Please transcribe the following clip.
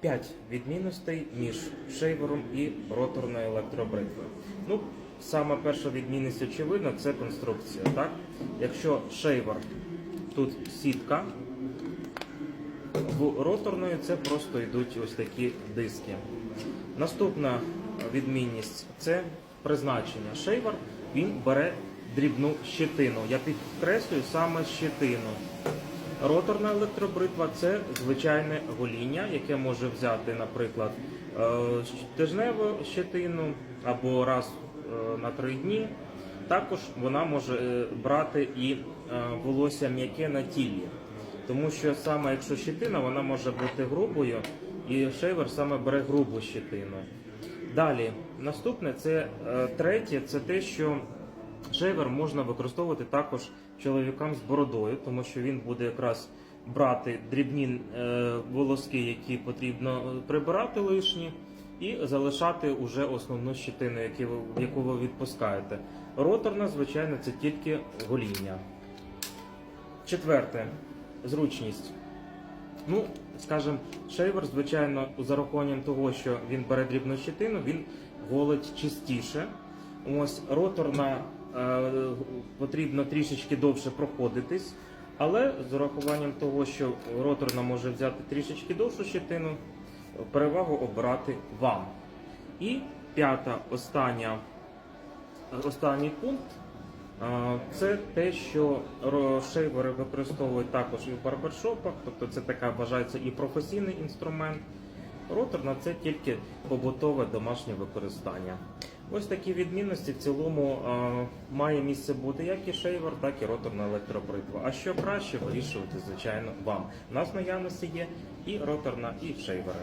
5 відмінностей між шейвером і роторною електробритвою. Ну, саме перша відмінність, очевидно, це конструкція. Так? Якщо шейвер тут сітка, в роторної це просто йдуть ось такі диски. Наступна відмінність це призначення. Шейвер він бере дрібну щетину. Я підкреслюю саме щетину. Роторна електробритва це звичайне гоління, яке може взяти, наприклад, е, тижневу щетину або раз е, на три дні. Також вона може е, брати і волосся м'яке на тілі. Тому що саме якщо щетина, вона може бути грубою, і шейвер саме бере грубу щетину. Далі, наступне це третє, це те, що шейвер можна використовувати також чоловікам з бородою, тому що він буде якраз брати дрібні е, волоски, які потрібно е, прибирати лишні, і залишати уже основну щетину, яку ви, відпускаєте. Роторна, звичайно, це тільки гоління. Четверте зручність. Ну, скажімо, шейвер, звичайно, за рахуванням того, що він бере дрібну щетину, він голить чистіше. Ось роторна потрібно трішечки довше проходитись, але з урахуванням того, що роторна може взяти трішечки довшу щетину, перевагу обирати вам. І п'ята, остання, останній пункт Це те, що шейвери використовують також і в барбершопах, тобто це така вважається і професійний інструмент. Роторна це тільки побутове домашнє використання. Ось такі відмінності в цілому а, має місце бути як і шейвер, так і роторна електробритва. А що краще вирішувати, звичайно, вам. У нас в наявності є і роторна, і шейвери.